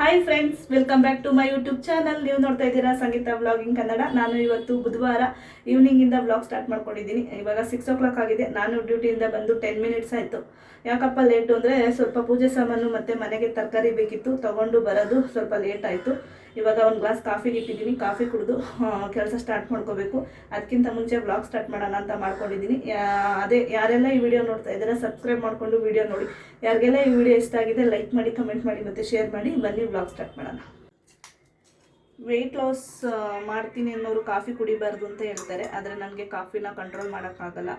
Hi friends welcome back to my YouTube channel ನೀವು ನೋಡ್ತಾ ಇದ್ದೀರಾ ಸಂಗೀತ ವ್ಲಾಗಿಂಗ್ ಕನ್ನಡ. ನಾನು ಇವತ್ತು ಬುಧವಾರ ಈವ್ನಿಂಗಿಂದ ವ್ಲಾಗ್ ಸ್ಟಾರ್ಟ್ ಮಾಡ್ಕೊಂಡಿದ್ದೀನಿ. ಇವಾಗ ಸಿಕ್ಸ್ ಓ ಕ್ಲಾಕ್ ಆಗಿದೆ. ನಾನು ಡ್ಯೂಟಿಯಿಂದ ಬಂದು ಟೆನ್ ಮಿನಿಟ್ಸ್ ಆಯಿತು. ಯಾಕಪ್ಪ ಲೇಟು ಅಂದರೆ ಸ್ವಲ್ಪ ಪೂಜೆ ಸಾಮಾನು ಮತ್ತು ಮನೆಗೆ ತರಕಾರಿ ಬೇಕಿತ್ತು, ತೊಗೊಂಡು ಬರೋದು ಸ್ವಲ್ಪ ಲೇಟ್ ಆಯಿತು. ಇವಾಗ ಒಂದು ಗ್ಲಾಸ್ ಕಾಫಿಗೆ ಇಟ್ಟಿದ್ದೀನಿ, ಕಾಫಿ ಕುಡಿದು ಕೆಲಸ ಸ್ಟಾರ್ಟ್ ಮಾಡ್ಕೋಬೇಕು. ಅದಕ್ಕಿಂತ ಮುಂಚೆ ಬ್ಲಾಗ್ ಸ್ಟಾರ್ಟ್ ಮಾಡೋಣ ಅಂತ ಮಾಡ್ಕೊಂಡಿದ್ದೀನಿ. ಅದೇ, ಯಾರೆಲ್ಲ ಈ ವಿಡಿಯೋ ನೋಡ್ತಾ ಇದ್ದಾರೆ ಸಬ್ಸ್ಕ್ರೈಬ್ ಮಾಡಿಕೊಂಡು ವಿಡಿಯೋ ನೋಡಿ. ಯಾರಿಗೆಲ್ಲ ಈ ವಿಡಿಯೋ ಇಷ್ಟ ಆಗಿದೆ ಲೈಕ್ ಮಾಡಿ ಕಮೆಂಟ್ ಮಾಡಿ ಮತ್ತು ಶೇರ್ ಮಾಡಿ. ಬನ್ನಿ ಬ್ಲಾಗ್ ಸ್ಟಾರ್ಟ್ ಮಾಡೋಣ. ವೆಯ್ಟ್ ಲಾಸ್ ಮಾಡ್ತೀನಿ ಅನ್ನೋರು ಕಾಫಿ ಕುಡಿಬಾರ್ದು ಅಂತ ಹೇಳ್ತಾರೆ. ಆದರೆ ನನಗೆ ಕಾಫಿನ ಕಂಟ್ರೋಲ್ ಮಾಡೋಕ್ಕಾಗಲ್ಲ.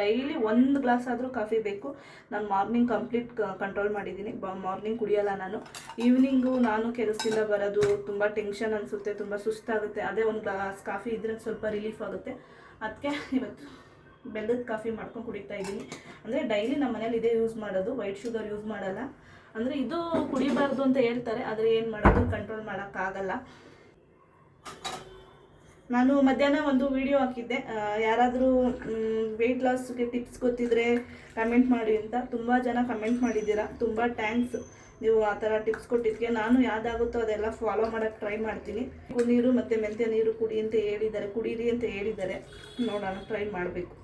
ಡೈಲಿ ಒಂದು ಗ್ಲಾಸ್ ಆದರೂ ಕಾಫಿ ಬೇಕು. ನಾನು ಮಾರ್ನಿಂಗ್ ಕಂಪ್ಲೀಟ್ ಕಂಟ್ರೋಲ್ ಮಾಡಿದ್ದೀನಿ. ಮಾರ್ನಿಂಗ್ ಕುಡಿಯೋಲ್ಲ ನಾನು. ಈವ್ನಿಂಗು ನಾನು ಕೆಲಸದಿಂದ ಬರೋದು ತುಂಬ ಟೆನ್ಷನ್ ಅನಿಸುತ್ತೆ, ತುಂಬ ಸುಸ್ತಾಗುತ್ತೆ. ಅದೇ ಒಂದು ಗ್ಲಾಸ್ ಕಾಫಿ ಇದ್ರೆ ಸ್ವಲ್ಪ ರಿಲೀಫ್ ಆಗುತ್ತೆ. ಅದಕ್ಕೆ ಇವತ್ತು ಬೆಲ್ಲದ ಕಾಫಿ ಮಾಡ್ಕೊಂಡು ಕುಡಿತಾ ಇದ್ದೀನಿ. ಅಂದರೆ ಡೈಲಿ ನಮ್ಮ ಮನೇಲಿ ಇದೇ ಯೂಸ್ ಮಾಡೋದು. ವೈಟ್ ಶುಗರ್ ಯೂಸ್ ಮಾಡಲ್ಲ. ಅಂದರೆ ಇದು ಕುಡಿಬಾರ್ದು ಅಂತ ಹೇಳ್ತಾರೆ. ಆದರೆ ಏನು ಮಾಡೋದು? ಕಂಟ್ರೋಲ್ ಮಾಡೋಕ್ಕಾಗಲ್ಲ. ನಾನು ಮಧ್ಯಾಹ್ನ ಒಂದು ವಿಡಿಯೋ ಹಾಕಿದ್ದೆ. ಯಾರಾದರೂ ವೆಯ್ಟ್ ಲಾಸ್ಗೆ ಟಿಪ್ಸ್ ಗೊತ್ತಿದ್ರೆ ಕಮೆಂಟ್ ಮಾಡಿ ಅಂತ. ತುಂಬ ಜನ ಕಮೆಂಟ್ ಮಾಡಿದ್ದೀರಾ. ತುಂಬ ಥ್ಯಾಂಕ್ಸ್ ನೀವು ಆ ಥರ ಟಿಪ್ಸ್ ಕೊಟ್ಟಿದ್ದಕ್ಕೆ ನಾನು ಯಾವ್ದಾಗುತ್ತೋ ಅದೆಲ್ಲ ಫಾಲೋ ಮಾಡೋಕ್ಕೆ ಟ್ರೈ ಮಾಡ್ತೀನಿ. ನೀರು ಮತ್ತು ಮೆಂತ್ಯ ನೀರು ಕುಡಿ ಅಂತ ಹೇಳಿದ್ದಾರೆ. ಕುಡೀರಿ ಅಂತ ಹೇಳಿದ್ದಾರೆ. ನೋಡೋಣ ಟ್ರೈ ಮಾಡಬೇಕು.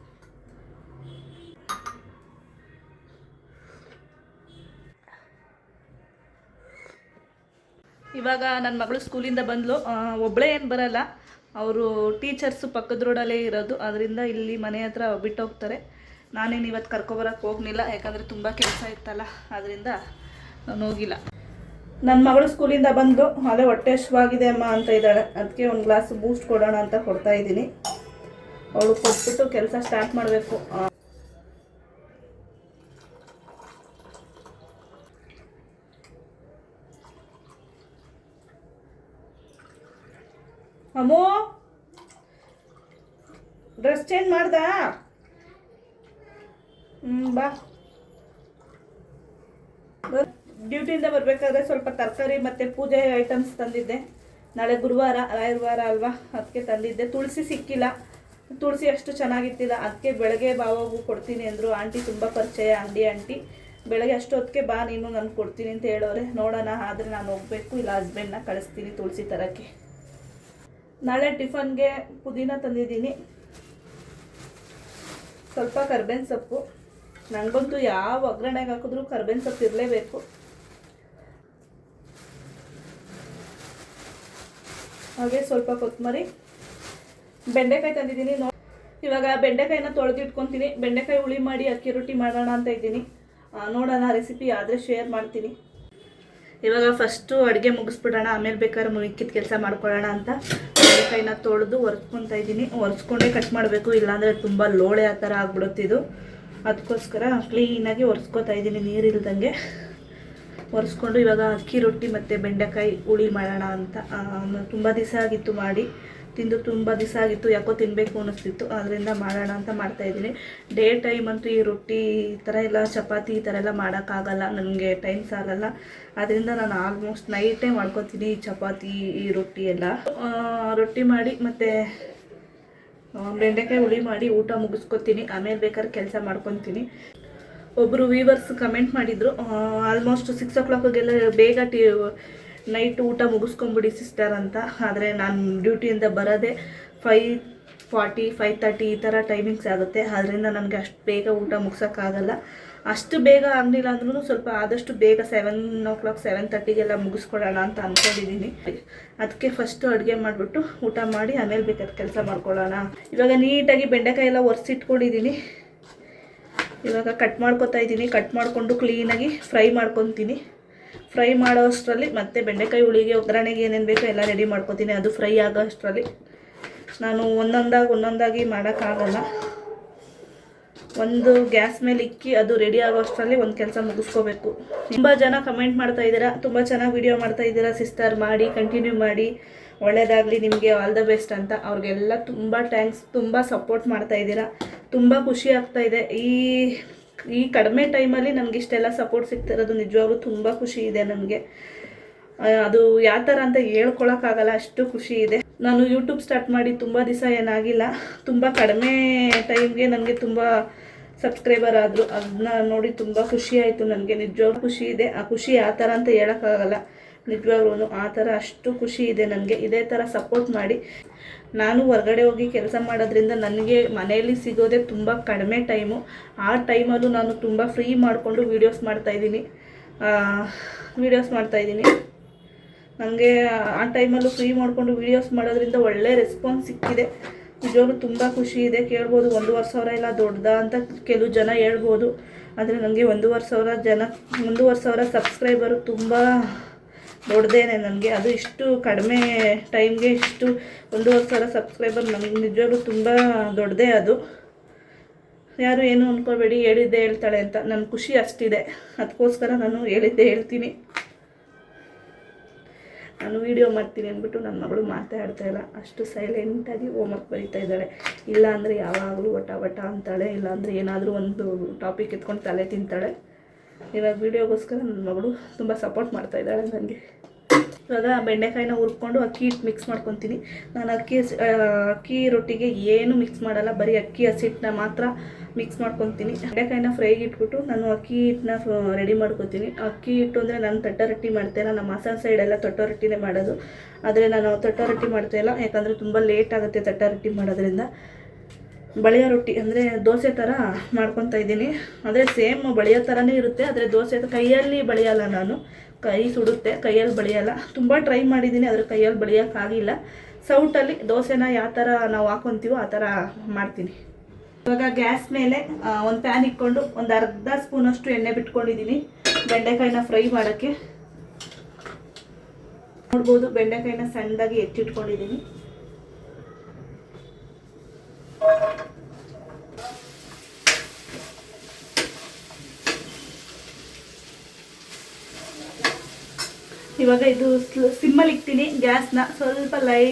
ಇವಾಗ ನನ್ನ ಮಗಳು ಸ್ಕೂಲಿಂದ ಬಂದ್ಲು. ಒಬ್ಬಳೇ ಏನು ಬರಲ್ಲ. ಅವರು ಟೀಚರ್ಸು ಪಕ್ಕದ ರೋಡಲ್ಲೇ ಇರೋದು. ಅದರಿಂದ ಇಲ್ಲಿ ಮನೆ ಹತ್ರ ಬಿಟ್ಟು ಹೋಗ್ತಾರೆ ನಾನೇನು ಇವತ್ತು ಕರ್ಕೊಬರಕ್ಕೆ ಹೋಗಲಿಲ್ಲ. ಯಾಕಂದರೆ ತುಂಬ ಕೆಲಸ ಇತ್ತಲ್ಲ. ಅದರಿಂದ ನಾನು ಹೋಗಿಲ್ಲ. ನನ್ನ ಮಗಳು ಸ್ಕೂಲಿಂದ ಬಂದು ಅದೇ ಹೊಟ್ಟೆ ಹಶ್ವಾಗಿದೆ ಅಮ್ಮ ಅಂತ ಇದ್ದಾಳೆ. ಅದಕ್ಕೆ ಒಂದು ಗ್ಲಾಸ್ ಬೂಸ್ಟ್ ಕೊಡೋಣ ಅಂತ ಕೊಡ್ತಾ ಇದ್ದೀನಿ. ಅವಳು ಕೊಟ್ಬಿಟ್ಟು ಕೆಲಸ ಸ್ಟಾರ್ಟ್ ಮಾಡಬೇಕು. ಅಮ್ಮೋ ಡ್ರೆಸ್ ಚೇಂಜ್ ಮಾಡ್ದಾ? ಹ್ಞೂ ಬಾ. ಡ್ಯೂಟಿಯಿಂದ ಬರಬೇಕಾದ್ರೆ ಸ್ವಲ್ಪ ತರಕಾರಿ ಮತ್ತು ಪೂಜೆ ಐಟಮ್ಸ್ ತಂದಿದ್ದೆ. ನಾಳೆ ಗುರುವಾರ ರಾಯವಾರ ಅಲ್ವಾ? ಅದಕ್ಕೆ ತಂದಿದ್ದೆ. ತುಳಸಿ ಸಿಕ್ಕಿಲ್ಲ. ತುಳಸಿ ಅಷ್ಟು ಚೆನ್ನಾಗಿತ್ತಿಲ್ಲ ಅದಕ್ಕೆ ಬೆಳಗ್ಗೆ ಬಾವಾಗೂ ಕೊಡ್ತೀನಿ ಅಂದರು. ಆಂಟಿ ತುಂಬ ಪರಿಚಯ ಅಂಗಡಿ ಆಂಟಿ. ಬೆಳಗ್ಗೆ ಅಷ್ಟೊತ್ತಿಗೆ ಬಾ, ನೀನು ನಾನು ಕೊಡ್ತೀನಿ ಅಂತ ಹೇಳೋರೆ. ನೋಡೋಣ, ಆದರೆ ನಾನು ಹೋಗಬೇಕು. ಇಲ್ಲ ಹಸ್ಬೆಂಡ್ನ ಕಳಿಸ್ತೀನಿ ತುಳಸಿ ತರಕ್ಕೆ. ನಾಳೆ ಟಿಫನ್ಗೆ ಪುದೀನ ತಂದಿದ್ದೀನಿ. ಸ್ವಲ್ಪ ಕರ್ಬೇವಿನ ಸೊಪ್ಪು. ನನಗಂತೂ ಯಾವ ಒಗ್ಗರಣೆಗೆ ಹಾಕಿದ್ರೂ ಕರ್ಬೇವಿನ ಸೊಪ್ಪು ಇರಲೇಬೇಕು. ಹಾಗೆ ಸ್ವಲ್ಪ ಕೊತ್ತಂಬರಿ. ಬೆಂಡೆಕಾಯಿ ತಂದಿದ್ದೀನಿ ನೋ ಇವಾಗ ಬೆಂಡೆಕಾಯಿನ ತೊಳೆದಿಟ್ಕೊತೀನಿ ಬೆಂಡೆಕಾಯಿ ಹುಳಿ ಮಾಡಿ ಅಕ್ಕಿ ರೊಟ್ಟಿ ಮಾಡೋಣ ಅಂತ ಇದ್ದೀನಿ. ನೋಡೋಣ ರೆಸಿಪಿ ಆದರೆ ಶೇರ್ ಮಾಡ್ತೀನಿ. ಇವಾಗ ಫಸ್ಟು ಅಡುಗೆ ಮುಗಿಸ್ಬಿಡೋಣ, ಆಮೇಲೆ ಬೇಕಾದ್ರೆ ಮಿಕ್ಕಿದ ಕೆಲಸ ಮಾಡ್ಕೊಳ್ಳೋಣ ಅಂತ ಕೈನ ತೊಳೆದು ಒರೆಸ್ಕೊತಾ ಇದ್ದೀನಿ. ಒರೆಸ್ಕೊಂಡೇ ಕಟ್ ಮಾಡಬೇಕು, ಇಲ್ಲಾಂದರೆ ತುಂಬ ಲೋಳೆ ಆ ಥರ ಆಗ್ಬಿಡುತ್ತಿದ್ದು ಅದಕ್ಕೋಸ್ಕರ ಕ್ಲೀನಾಗಿ ಒರೆಸ್ಕೊತಾ ಇದ್ದೀನಿ ನೀರಿಲ್ದಂಗೆ ಒರೆಸ್ಕೊಂಡು ಇವಾಗ ಅಕ್ಕಿ, ರೊಟ್ಟಿ ಮತ್ತು ಬೆಂಡೆಕಾಯಿ ಹುಳಿ ಮಾಡೋಣ ಅಂತ ತುಂಬ ದಿವಸ ಆಗಿತ್ತು ಮಾಡಿ. ತಿಂದು ತುಂಬ ದಿವಸ ಆಗಿತ್ತು, ಯಾಕೋ ತಿನ್ನಬೇಕು ಅನ್ನಿಸ್ತಿತ್ತು. ಅದರಿಂದ ಮಾಡೋಣ ಅಂತ ಮಾಡ್ತಾಯಿದ್ದೀನಿ ಡೇ ಟೈಮ್ ಅಂತೂ ಈ ರೊಟ್ಟಿ ಈ ಥರ ಎಲ್ಲ, ಚಪಾತಿ ಈ ಥರ ಎಲ್ಲ ಮಾಡೋಕ್ಕಾಗಲ್ಲ, ನನಗೆ ಟೈಮ್ ಸಾಲಲ್ಲ. ಅದರಿಂದ ನಾನು ಆಲ್ಮೋಸ್ಟ್ ನೈಟೇ ಮಾಡ್ಕೊತೀನಿ ಈ ಚಪಾತಿ, ಈ ರೊಟ್ಟಿ ಎಲ್ಲ. ರೊಟ್ಟಿ ಮಾಡಿ ಮತ್ತು ಬೆಂಡೆಕಾಯಿ ಹುಳಿ ಮಾಡಿ ಊಟ ಮುಗಿಸ್ಕೊತೀನಿ. ಆಮೇಲೆ ಬೇಕಾದ್ರೆ ಕೆಲಸ ಮಾಡ್ಕೊತೀನಿ. ಒಬ್ಬರು ವೀವರ್ಸ್ ಕಮೆಂಟ್ ಮಾಡಿದರು ಆಲ್ಮೋಸ್ಟ್ ಸಿಕ್ಸ್ ಓ ಕ್ಲಾಕಿಗೆಲ್ಲ ಬೇಗ ಟಿ ನೈಟ್ ಊಟ ಮುಗಿಸ್ಕೊಂಬಿಡಿ ಸಿಸ್ಟರ್ ಅಂತ. ಆದರೆ ನಾನು ಡ್ಯೂಟಿಯಿಂದ ಬರೋದೇ ಫೈ ಫಾರ್ಟಿ ಫೈವ್ ತರ್ಟಿ ಈ ಥರ ಟೈಮಿಂಗ್ಸ್ ಆಗುತ್ತೆ. ಅದರಿಂದ ನನಗೆ ಅಷ್ಟು ಬೇಗ ಊಟ ಮುಗಿಸೋಕ್ಕಾಗಲ್ಲ. ಅಷ್ಟು ಬೇಗ ಆಗಲಿಲ್ಲ ಅಂದ್ರೂ ಸ್ವಲ್ಪ ಆದಷ್ಟು ಬೇಗ ಸೆವೆನ್ ಓ ಕ್ಲಾಕ್ ಸೆವೆನ್ ತರ್ಟಿಗೆಲ್ಲ ಮುಗಿಸ್ಕೊಡೋಣ ಅಂತ ಅಂದ್ಕೊಂಡಿದ್ದೀನಿ ಅದಕ್ಕೆ ಫಸ್ಟು ಅಡುಗೆ ಮಾಡಿಬಿಟ್ಟು ಊಟ ಮಾಡಿ ಆಮೇಲೆ ಬೇಕಾದ ಕೆಲಸ ಮಾಡ್ಕೊಳ್ಳೋಣ. ಇವಾಗ ನೀಟಾಗಿ ಬೆಂಡೆಕಾಯಿ ಎಲ್ಲ ಒರೆಸಿಟ್ಕೊಂಡಿದ್ದೀನಿ ಇವಾಗ ಕಟ್ ಮಾಡ್ಕೊತಾ ಇದ್ದೀನಿ ಕಟ್ ಮಾಡಿಕೊಂಡು ಕ್ಲೀನಾಗಿ ಫ್ರೈ ಮಾಡ್ಕೊತೀನಿ. ಫ್ರೈ ಮಾಡೋ ಅಷ್ಟರಲ್ಲಿ ಮತ್ತೆ ಬೆಂಡೆಕಾಯಿ ಹುಳಿಗೆ ಒಗ್ಗರಣೆಗೆ ಏನೇನು ಬೇಕೋ ಎಲ್ಲ ರೆಡಿ ಮಾಡ್ಕೊತೀನಿ. ಅದು ಫ್ರೈ ಆಗೋ ಅಷ್ಟರಲ್ಲಿ. ನಾನು ಒಂದೊಂದಾಗಿ ಒಂದೊಂದಾಗಿ ಮಾಡೋಕ್ಕಾಗಲ್ಲ ಒಂದು ಗ್ಯಾಸ್ ಮೇಲೆ ಇಕ್ಕಿ ಅದು ರೆಡಿ ಆಗೋ ಅಷ್ಟರಲ್ಲಿ ಒಂದು ಕೆಲಸ ಮುಗಿಸ್ಕೋಬೇಕು. ತುಂಬ ಜನ ಕಮೆಂಟ್ ಮಾಡ್ತಾ ಇದ್ದೀರಾ, ತುಂಬ ಚೆನ್ನಾಗಿ ವಿಡಿಯೋ ಮಾಡ್ತಾ ಇದ್ದೀರಾ ಸಿಸ್ಟರ್ ಮಾಡಿ ಕಂಟಿನ್ಯೂ ಮಾಡಿ. ಒಳ್ಳೆಯದಾಗಲಿ ನಿಮಗೆ ಆಲ್ ದ ಬೆಸ್ಟ್ ಅಂತ. ಅವ್ರಿಗೆಲ್ಲ ತುಂಬ ಥ್ಯಾಂಕ್ಸ್ ತುಂಬ ಸಪೋರ್ಟ್ ಮಾಡ್ತಾ ಇದ್ದೀರಾ. ತುಂಬ ಖುಷಿ ಆಗ್ತಾ ಇದೆ. ಈ ಈ ಕಡಿಮೆ ಟೈಮಲ್ಲಿ ನನಗೆ ಇಷ್ಟೆಲ್ಲ ಸಪೋರ್ಟ್ ಸಿಗ್ತಿರೋದು ನಿಜವಾಗ್ಲೂ ತುಂಬ ಖುಷಿ ಇದೆ ನನಗೆ ಅದು ಯಾವ ಥರ ಅಂತ ಹೇಳ್ಕೊಳಕ್ಕಾಗಲ್ಲ ಅಷ್ಟು ಖುಷಿ ಇದೆ. ನಾನು ಯೂಟ್ಯೂಬ್ ಸ್ಟಾರ್ಟ್ ಮಾಡಿ ತುಂಬ ದಿವಸ ಏನಾಗಿಲ್ಲ. ತುಂಬ ಕಡಿಮೆ ಟೈಮ್ಗೆ ನನಗೆ ತುಂಬ ಸಬ್ಸ್ಕ್ರೈಬರ್ ಆದರು. ಅದನ್ನ ನೋಡಿ ತುಂಬ ಖುಷಿ ಆಯಿತು ನನಗೆ. ನಿಜವಾಗ್ಲೂ ಖುಷಿ ಇದೆ. ಆ ಖುಷಿ ಯಾವ ಥರ ಅಂತ ಹೇಳೋಕ್ಕಾಗಲ್ಲ ನಿಜವಾಗ್ಲೂ ಆ ಥರ ಅಷ್ಟು ಖುಷಿ ಇದೆ ನನಗೆ. ಇದೇ ಥರ ಸಪೋರ್ಟ್ ಮಾಡಿ ನಾನು ಹೊರಗಡೆ ಹೋಗಿ ಕೆಲಸ ಮಾಡೋದ್ರಿಂದ ನನಗೆ ಮನೆಯಲ್ಲಿ ಸಿಗೋದೇ ತುಂಬ ಕಡಿಮೆ ಟೈಮು ಆ ಟೈಮಲ್ಲೂ ನಾನು ತುಂಬ ಫ್ರೀ ಮಾಡಿಕೊಂಡು ವೀಡಿಯೋಸ್ ಮಾಡ್ತಾಯಿದ್ದೀನಿ ವೀಡಿಯೋಸ್ ಮಾಡ್ತಾಯಿದ್ದೀನಿ ನನಗೆ ಆ ಟೈಮಲ್ಲೂ ಫ್ರೀ ಮಾಡಿಕೊಂಡು ವೀಡಿಯೋಸ್ ಮಾಡೋದ್ರಿಂದ ಒಳ್ಳೆ ರೆಸ್ಪಾನ್ಸ್ ಸಿಕ್ಕಿದೆ. ನಿಜವಾಗ್ಲೂ ತುಂಬ ಖುಷಿ ಇದೆ. ಕೇಳ್ಬೋದು ಒಂದೂವರೆ ಸಾವಿರ ಇಲ್ಲ ದೊಡ್ಡದ ಅಂತ ಕೆಲವು ಜನ ಹೇಳ್ಬೋದು. ಆದರೆ ನನಗೆ ಒಂದೂವರೆ ಸಾವಿರ ಜನ, ಒಂದೂವರೆ ಸಾವಿರ ಸಬ್ಸ್ಕ್ರೈಬರು ತುಂಬ ದೊಡ್ಡದೇನೆ ನನಗೆ. ಅದು ಇಷ್ಟು ಕಡಿಮೆ ಟೈಮ್ಗೆ ಇಷ್ಟು ಒಂದೂವರೆ ಸಾವಿರ ಸಬ್ಸ್ಕ್ರೈಬರ್ ನನಗೆ ನಿಜವಾಗ್ಲೂ ತುಂಬ ದೊಡ್ಡದೇ ಅದು. ಯಾರು ಏನು ಅಂದ್ಕೋಬೇಡಿ ಹೇಳಿದ್ದೆ ಹೇಳ್ತಾಳೆ ಅಂತ. ನನ್ನ ಖುಷಿ ಅಷ್ಟಿದೆ. ಅದಕ್ಕೋಸ್ಕರ ನಾನು ಹೇಳಿದ್ದೆ ಹೇಳ್ತೀನಿ. ನಾನು ವೀಡಿಯೋ ಮಾಡ್ತೀನಿ ಅಂದ್ಬಿಟ್ಟು ನನ್ನ ಮಗಳು ಮಾತಾಡ್ತಾ ಇಲ್ಲ. ಅಷ್ಟು ಸೈಲೆಂಟಾಗಿ ಹೋಮ್ವರ್ಕ್ ಬರೀತಾ ಇದ್ದಾಳೆ. ಇಲ್ಲಾಂದರೆ ಯಾವಾಗಲೂ ವಟ ವಟ ಅಂತಾಳೆ. ಇಲ್ಲಾಂದರೆ ಏನಾದರೂ ಒಂದು ಟಾಪಿಕ್ ಎತ್ಕೊಂಡು ತಲೆ ತಿಂತಾಳೆ. ಇವಾಗ ವೀಡಿಯೋಗೋಸ್ಕರ ನನ್ನ ಮಗಳು ತುಂಬ ಸಪೋರ್ಟ್ ಮಾಡ್ತಾ ಇದ್ದಾಳೆ ನನಗೆ ಇವಾಗ ಬೆಂಡೆಕಾಯಿನ ಹುರ್ಕೊಂಡು ಅಕ್ಕಿ ಹಿಟ್ಟು ಮಿಕ್ಸ್ ಮಾಡ್ಕೊತೀನಿ. ನಾನು ಅಕ್ಕಿ ಅಕ್ಕಿ ರೊಟ್ಟಿಗೆ ಏನು ಮಿಕ್ಸ್ ಮಾಡಲ್ಲ, ಬರೀ ಅಕ್ಕಿ ಹಸಿಟ್ಟನ್ನ ಮಾತ್ರ ಮಿಕ್ಸ್ ಮಾಡ್ಕೊತೀನಿ. ಬೆಂಡೆಕಾಯಿನ ಫ್ರೈಗೆ ಇಟ್ಬಿಟ್ಟು ನಾನು ಅಕ್ಕಿ ಹಿಟ್ಟನ್ನ ರೆಡಿ ಮಾಡ್ಕೊತೀನಿ. ಅಕ್ಕಿ ಹಿಟ್ಟು ಅಂದರೆ ನಾನು ತಟ್ಟ ರೊಟ್ಟಿ ಮಾಡ್ತೇನೆ ನಮ್ಮ ಹಾಸನ ಸೈಡೆಲ್ಲ ತೊಟ್ಟ ರೊಟ್ಟಿನೇ ಮಾಡೋದು. ಆದರೆ ನಾನು ತೊಟ್ಟ ರೊಟ್ಟಿ ಮಾಡ್ತಾಯಿಲ್ಲ ಯಾಕಂದರೆ ತುಂಬ ಲೇಟ್ ಆಗುತ್ತೆ ತಟ್ಟ ರೊಟ್ಟಿ ಮಾಡೋದ್ರಿಂದ. ಬಳೆಯ ರೊಟ್ಟಿ ಅಂದರೆ ದೋಸೆ ಥರ ಮಾಡ್ಕೊತಾ ಇದ್ದೀನಿ. ಅಂದರೆ ಸೇಮ್ ಬಳೆಯೋ ಥರನೇ ಇರುತ್ತೆ, ಆದರೆ ದೋಸೆ ಕೈಯಲ್ಲಿ ಬಳೆಯಲ್ಲ ನಾನು. ಕೈ ಸುಡುತ್ತೆ, ಕೈಯಲ್ಲಿ ಬಳಿಯಲ್ಲ. ತುಂಬ ಟ್ರೈ ಮಾಡಿದ್ದೀನಿ ಆದರೆ ಕೈಯಲ್ಲಿ ಬಳಿಯೋಕ್ಕಾಗಿಲ್ಲ. ಸೌಟಲ್ಲಿ ದೋಸೆನ ಯಾವ ಥರ ನಾವು ಹಾಕೊತೀವೋ ಆ ಥರ ಮಾಡ್ತೀನಿ. ಇವಾಗ ಗ್ಯಾಸ್ ಮೇಲೆ ಒಂದು ಪ್ಯಾನ್ ಇಟ್ಕೊಂಡು ಒಂದು ಅರ್ಧ ಸ್ಪೂನಷ್ಟು ಎಣ್ಣೆ ಬಿಟ್ಕೊಂಡಿದ್ದೀನಿ ಬೆಂಡೆಕಾಯಿನ ಫ್ರೈ ಮಾಡೋಕ್ಕೆ. ನೋಡ್ಬೋದು, ಬೆಂಡೆಕಾಯಿನ ಸಣ್ಣದಾಗಿ ಹೆಚ್ಚಿಟ್ಕೊಂಡಿದ್ದೀನಿ ಇವಾಗ ಇದು ಸಿಮ್ಮಲ್ಲಿ ಇಕ್ತೀನಿ, ಗ್ಯಾಸ್ನ ಸ್ವಲ್ಪ ಲೈ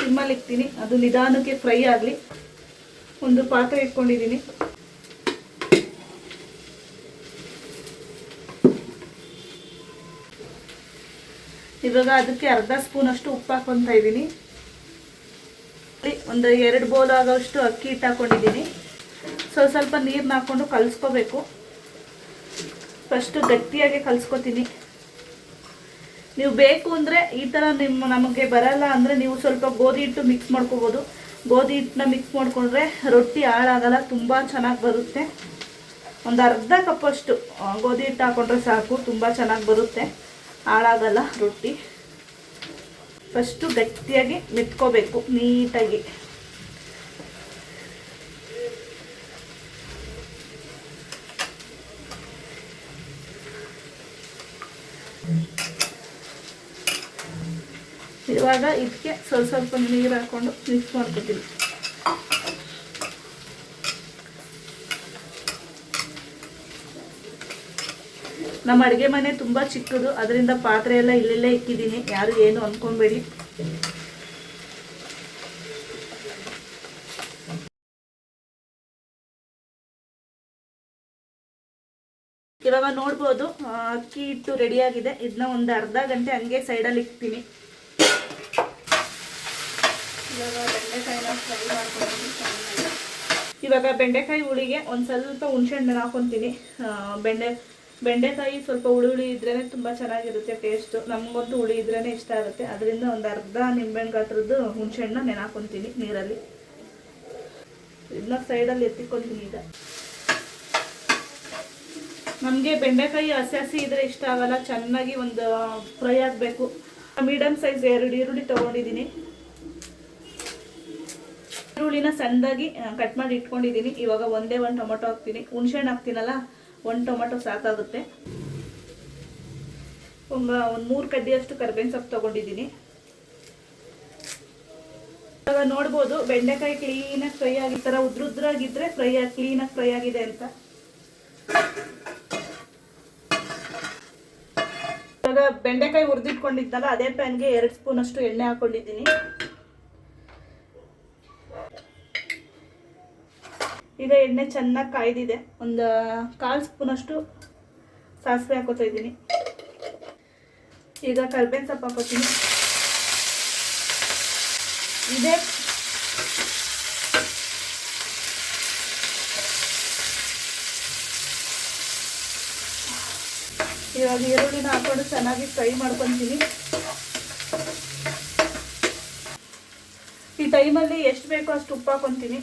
ಸಿಮ್ಮಲ್ಲಿ ಇಕ್ತೀನಿ. ಅದು ನಿಧಾನಕ್ಕೆ ಫ್ರೈ ಆಗಲಿ. ಒಂದು ಪಾತ್ರೆ ಇಟ್ಕೊಂಡಿದ್ದೀನಿ. ಇವಾಗ ಅದಕ್ಕೆ ಅರ್ಧ ಸ್ಪೂನ್ ಅಷ್ಟು ಉಪ್ಪು ಹಾಕೊತಾ ಇದ್ದೀನಿ. ಒಂದು ಎರಡು ಬೌಲ್ ಆಗೋಷ್ಟು ಅಕ್ಕಿ ಹಿಟ್ಟು ಹಾಕೊಂಡಿದ್ದೀನಿ. ಸ್ವಲ್ಪ ಸ್ವಲ್ಪ ನೀರನ್ನ ಹಾಕ್ಕೊಂಡು ಕಲಿಸ್ಕೋಬೇಕು. ಫಸ್ಟು ಗಟ್ಟಿಯಾಗಿ ಕಲಿಸ್ಕೊತೀನಿ. ನೀವು ಬೇಕು ಅಂದರೆ ಈ ಥರ ನಿಮ್ಮ ನಮಗೆ ಬರಲ್ಲ ಅಂದರೆ ನೀವು ಸ್ವಲ್ಪ ಗೋಧಿ ಹಿಟ್ಟು ಮಿಕ್ಸ್ ಮಾಡ್ಕೋಬೋದು. ಗೋಧಿ ಹಿಟ್ಟನ್ನ ಮಿಕ್ಸ್ ಮಾಡಿಕೊಂಡ್ರೆ ರೊಟ್ಟಿ ಹಾಳಾಗಲ್ಲ, ತುಂಬ ಚೆನ್ನಾಗಿ ಬರುತ್ತೆ. ಒಂದು ಅರ್ಧ ಕಪ್ಪಷ್ಟು ಗೋಧಿ ಹಿಟ್ಟು ಹಾಕೊಂಡ್ರೆ ಸಾಕು, ತುಂಬ ಚೆನ್ನಾಗಿ ಬರುತ್ತೆ. ಹಾಳಾಗಲ್ಲ ರೊಟ್ಟಿ. ಫಸ್ಟು ಗಟ್ಟಿಯಾಗಿ ಮೆತ್ಕೋಬೇಕು, ನೀಟಾಗಿ. ಇವಾಗ ಇದಕ್ಕೆ ಸ್ವಲ್ಪ ಸ್ವಲ್ಪ ನೀರು ಹಾಕ್ಕೊಂಡು ಮಿಕ್ಸ್ ಮಾಡ್ಕೊತೀವಿ ನಮ್ಮ ಅಡುಗೆ ಮನೆ ತುಂಬ ಚಿಕ್ಕದು, ಅದರಿಂದ ಪಾತ್ರೆ ಎಲ್ಲ ಇಲ್ಲೆಲ್ಲೇ ಇಕ್ಕಿದ್ದೀನಿ. ಯಾರು ಏನು ಅಂದ್ಕೊಬೇಡಿ ಇವಾಗ ನೋಡ್ಬೋದು ಅಕ್ಕಿ ಹಿಟ್ಟು ರೆಡಿಯಾಗಿದೆ ಇದನ್ನ ಒಂದು ಅರ್ಧ ಗಂಟೆ ಹಂಗೆ ಸೈಡಲ್ಲಿ ಇಕ್ತೀನಿ. ಇವಾಗ. ಇವಾಗ ಬೆಂಡೆಕಾಯಿ ಹುಳಿಗೆ ಒಂದು ಸ್ವಲ್ಪ ಹುಣ್ಸೆಹಣ್ಣು ಹಾಕೊತೀನಿ. ಬೆಂಡೆ, ಬೆಂಡೆಕಾಯಿ ಸ್ವಲ್ಪ ಹುಳಿ ಹುಳಿ ಇದ್ರೇ ತುಂಬ ಚೆನ್ನಾಗಿರುತ್ತೆ ಟೇಸ್ಟು ನಮಗಂತೂ ಹುಳಿ ಇದ್ರೇ ಇಷ್ಟ ಆಗುತ್ತೆ. ಅದರಿಂದ ಒಂದು ಅರ್ಧ ನಿಂಬೆಹಣ್ಣು ಗಾತ್ರದ್ದು ಹುಣಸೆಹಣ್ಣು ನೆನೆ ಹಾಕೊತೀನಿ ನೀರಲ್ಲಿ. ಇದನ್ನ ಸೈಡಲ್ಲಿ ಎತ್ತಿಕೊತೀನಿ ಈಗ. ನಮಗೆ ಬೆಂಡೆಕಾಯಿ ಹಸಿ ಹಸಿ ಇದ್ರೆ ಇಷ್ಟ ಆಗಲ್ಲ. ಚೆನ್ನಾಗಿ ಒಂದು ಫ್ರೈ ಆಗಬೇಕು. ಮೀಡಿಯಮ್ ಸೈಜ್ ಎರಡು ಈರುಳ್ಳಿ ತೊಗೊಂಡಿದ್ದೀನಿ. ಈರುಳ್ಳಿನ ಸಣ್ಣದಾಗಿ ಕಟ್ ಮಾಡಿ ಇಟ್ಕೊಂಡಿದ್ದೀನಿ. ಇವಾಗ ಒಂದೇ ಒಂದು ಟೊಮೊಟೊ ಹಾಕ್ತೀನಿ. ಹುಣ್ಸೆಹಣ್ಣು ಹಾಕ್ತೀನಲ್ಲ, ಒಂದು ಟೊಮೊಟೊ ಸಾಕಾಗುತ್ತೆ. ಒಂದು ಒಂದು ಮೂರು ಕಡ್ಡಿಯಷ್ಟು ಕರ್ಬೇವಿನ ಸೊಪ್ಪು ತೊಗೊಂಡಿದ್ದೀನಿ. ಇವಾಗ ನೋಡ್ಬೋದು, ಬೆಂಡೆಕಾಯಿ ಕ್ಲೀನಾಗಿ ಫ್ರೈ ಆಗಿ ಥರ ಉದ್ರುದ್ರಾಗಿದ್ದರೆ ಫ್ರೈ ಆಗಿ ಕ್ಲೀನಾಗಿ ಫ್ರೈ ಆಗಿದೆ ಅಂತ. ಇವಾಗ ಬೆಂಡೆಕಾಯಿ ಹುರಿದಿಟ್ಕೊಂಡಿದ್ದಲ್ಲ, ಅದೇ ಪ್ಯಾನ್ಗೆ ಎರಡು ಸ್ಪೂನ್ ಅಷ್ಟು ಎಣ್ಣೆ ಹಾಕೊಂಡಿದ್ದೀನಿ. ಈಗ ಎಣ್ಣೆ ಚೆನ್ನಾಗಿ ಕಾಯ್ದಿದೆ. ಒಂದು ಕಾಲು ಸ್ಪೂನಷ್ಟು ಸಾಸಿವೆ ಹಾಕೋತಾ ಇದ್ದೀನಿ. ಈಗ ಕರ್ಬೇವಿನ ಸೊಪ್ಪು ಹಾಕೋತೀನಿ. ಇದೇ. ಇವಾಗ ಈರುಳ್ಳಿನ ಹಾಕೊಂಡು ಚೆನ್ನಾಗಿ ಫ್ರೈ ಮಾಡ್ಕೊತೀನಿ. ಈ ಟೈಮಲ್ಲಿ ಎಷ್ಟು ಬೇಕೋ ಅಷ್ಟು ಉಪ್ಪು ಹಾಕೊತೀನಿ.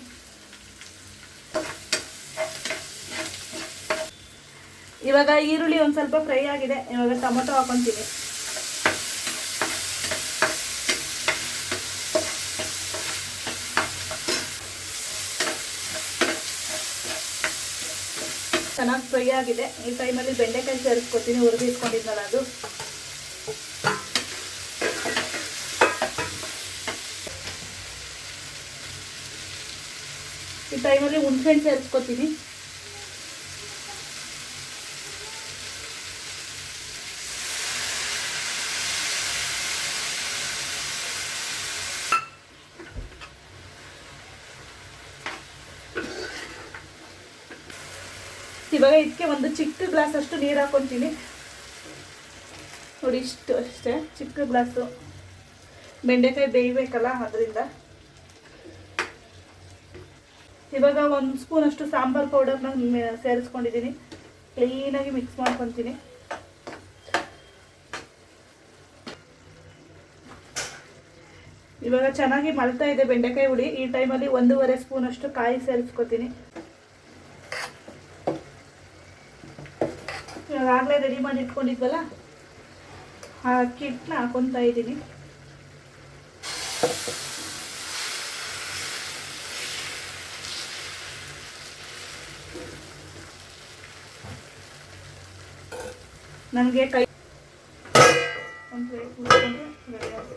ಇವಾಗ ಈರುಳ್ಳಿ ಒಂದು ಸ್ವಲ್ಪ ಫ್ರೈ ಆಗಿದೆ. ಇವಾಗ ಟೊಮೊಟೊ ಹಾಕೊತೀನಿ. ಚೆನ್ನಾಗಿ ಫ್ರೈ ಆಗಿದೆ. ಈ ಟೈಮಲ್ಲಿ ಬೆಂಡೆಕಾಯಿ ಸೇರಿಸ್ಕೊತೀನಿ. ಹುರಿದು ಇಟ್ಕೊಂಡಿದ್ನಲ್ಲ ಅದು. ಈ ಟೈಮಲ್ಲಿ ಹುಣ್ಸೆಹಣ್ಣು ಸೇರಿಸ್ಕೊತೀನಿ. ಇವಾಗ ಇದಕ್ಕೆ ಒಂದು ಚಿಕ್ಕ ಗ್ಲಾಸ್ ಅಷ್ಟು ನೀರು ಹಾಕೊತೀನಿ. ನೋಡಿ ಇಷ್ಟು ಅಷ್ಟೇ, ಚಿಕ್ಕ ಗ್ಲಾಸು. ಬೆಂಡೆಕಾಯಿ ಬೇಯಬೇಕಲ್ಲ, ಅದರಿಂದ. ಇವಾಗ ಒಂದು ಸ್ಪೂನ್ ಅಷ್ಟು ಸಾಂಬಾರ್ ಪೌಡರ್ನ ಸೇರಿಸ್ಕೊಂಡಿದ್ದೀನಿ ಕ್ಲೀನಾಗಿ ಮಿಕ್ಸ್ ಮಾಡ್ಕೊತೀನಿ. ಇವಾಗ ಚೆನ್ನಾಗಿ ಮಳ್ತಾ ಇದೆ ಬೆಂಡೆಕಾಯಿ ಹುಳಿ ಈ ಟೈಮಲ್ಲಿ ಒಂದೂವರೆ ಸ್ಪೂನ್ ಅಷ್ಟು ಕಾಯಿ ಸೇರಿಸ್ಕೊತೀನಿ ಇವಾಗ ಆಗಲೇ ರೆಡಿ ಮಾಡಿ ಇಟ್ಕೊಂಡಿದ್ವಲ್ಲ ಆ ಹಿಟ್ಟನ್ನ ಹಾಕೊತಾ ಇದ್ದೀನಿ. ನನಗೆ ಕೈ ಒಂದು ಪ್ಲೇಟ್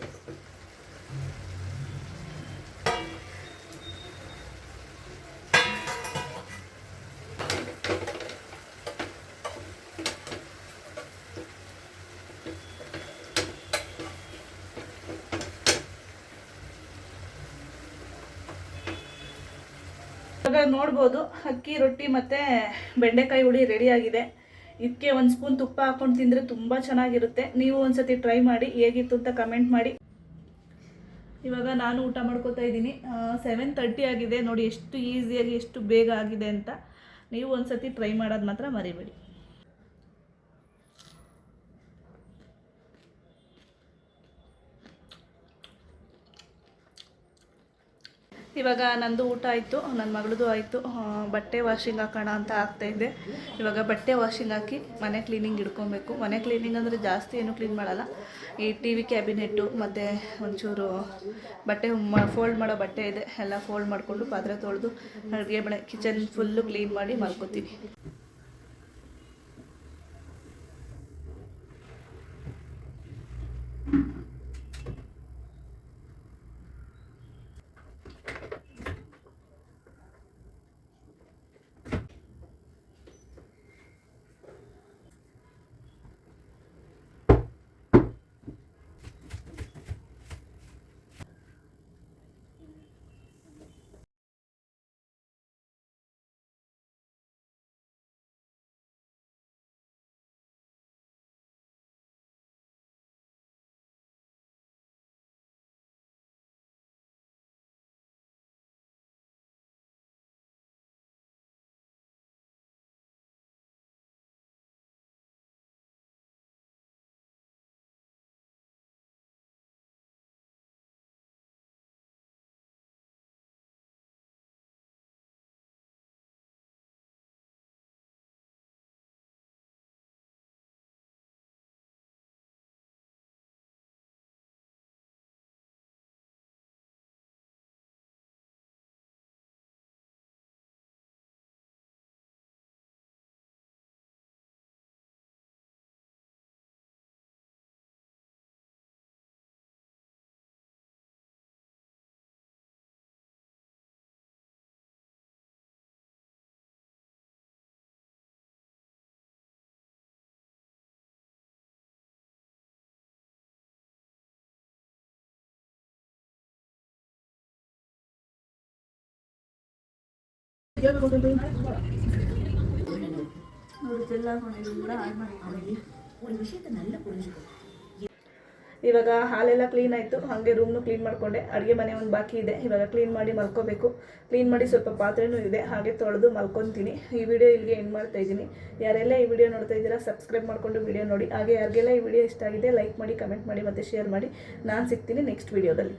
ಇವಾಗ ನೋಡ್ಬೋದು, ಅಕ್ಕಿ, ರೊಟ್ಟಿ ಮತ್ತು ಬೆಂಡೆಕಾಯಿ ಹುಳಿ ರೆಡಿ ಆಗಿದೆ. ಇದಕ್ಕೆ ಒಂದು ಸ್ಪೂನ್ ತುಪ್ಪ ಹಾಕೊಂಡು ತಿಂದರೆ ತುಂಬ ಚೆನ್ನಾಗಿರುತ್ತೆ. ನೀವು ಒಂದ್ಸತಿ ಟ್ರೈ ಮಾಡಿ, ಹೇಗಿತ್ತು ಅಂತ ಕಮೆಂಟ್ ಮಾಡಿ. ಇವಾಗ ನಾನು ಊಟ ಮಾಡ್ಕೋತಾ ಇದ್ದೀನಿ. ಸೆವೆನ್ ತರ್ಟಿ ಆಗಿದೆ. ನೋಡಿ, ಎಷ್ಟು ಈಸಿಯಾಗಿ ಎಷ್ಟು ಬೇಗ ಆಗಿದೆ ಅಂತ ನೀವು ಒಂದ್ಸತಿ ಟ್ರೈ ಮಾಡೋದು ಮಾತ್ರ ಮರಿಬೇಡಿ. ಇವಾಗ ನಂದು ಊಟ ಆಯಿತು ನನ್ನ ಮಗಳದು ಆಯಿತು. ಬಟ್ಟೆ ವಾಷಿಂಗ್ ಹಾಕೋಣ ಅಂತ ಆಗ್ತಾಯಿದ್ದೆ ಇವಾಗ ಬಟ್ಟೆ ವಾಷಿಂಗ್ ಹಾಕಿ ಮನೆ ಕ್ಲೀನಿಂಗ್ ಇಡ್ಕೊಬೇಕು ಮನೆ ಕ್ಲೀನಿಂಗ್ ಅಂದರೆ ಜಾಸ್ತಿ ಏನು ಕ್ಲೀನ್ ಮಾಡಲ್ಲ. ಈ ಟಿ ವಿ ಕ್ಯಾಬಿನೆಟ್ಟು ಮತ್ತು ಒಂಚೂರು ಬಟ್ಟೆ ಫೋಲ್ಡ್ ಮಾಡೋ ಬಟ್ಟೆ ಇದೆ. ಎಲ್ಲ ಫೋಲ್ಡ್ ಮಾಡಿಕೊಂಡು ಪಾತ್ರೆ ತೊಳೆದು, ಅಡುಗೆ ಮನೆ ಕಿಚನ್ ಫುಲ್ಲು ಕ್ಲೀನ್ ಮಾಡಿ ಮಲ್ಕೋತೀನಿ. ಇವಾಗ ಹಾಲೆಲ್ಲ ಕ್ಲೀನ್ ಆಯಿತು. ಹಾಗೆ ರೂಮ್ನು ಕ್ಲೀನ್ ಮಾಡಿಕೊಂಡೆ. ಅಡುಗೆ ಮನೆ ಒಂದು ಬಾಕಿ ಇದೆ. ಇವಾಗ ಕ್ಲೀನ್ ಮಾಡಿ ಮಲ್ಕೋಬೇಕು. ಕ್ಲೀನ್ ಮಾಡಿ ಸ್ವಲ್ಪ ಪಾತ್ರೆನೂ ಇದೆ. ಹಾಗೆ ತೊಳೆದು ಮಲ್ಕೊತೀನಿ. ಈ ವಿಡಿಯೋ ಇಲ್ಲಿಗೆ ಎಂಡ್ ಮಾಡ್ತಾ ಇದ್ದೀನಿ. ಯಾರೆಲ್ಲ ಈ ವಿಡಿಯೋ ನೋಡ್ತಾ ಇದ್ದೀರಾ ಸಬ್ಸ್ಕ್ರೈಬ್ ಮಾಡ್ಕೊಂಡು ವಿಡಿಯೋ ನೋಡಿ. ಹಾಗೆ ಯಾರಿಗೆಲ್ಲ ಈ ವಿಡಿಯೋ ಇಷ್ಟ ಆಗಿದೆ ಲೈಕ್ ಮಾಡಿ ಕಮೆಂಟ್ ಮಾಡಿ ಮತ್ತೆ ಶೇರ್ ಮಾಡಿ. ನಾನು ಸಿಗ್ತೀನಿ ನೆಕ್ಸ್ಟ್ ವಿಡಿಯೋದಲ್ಲಿ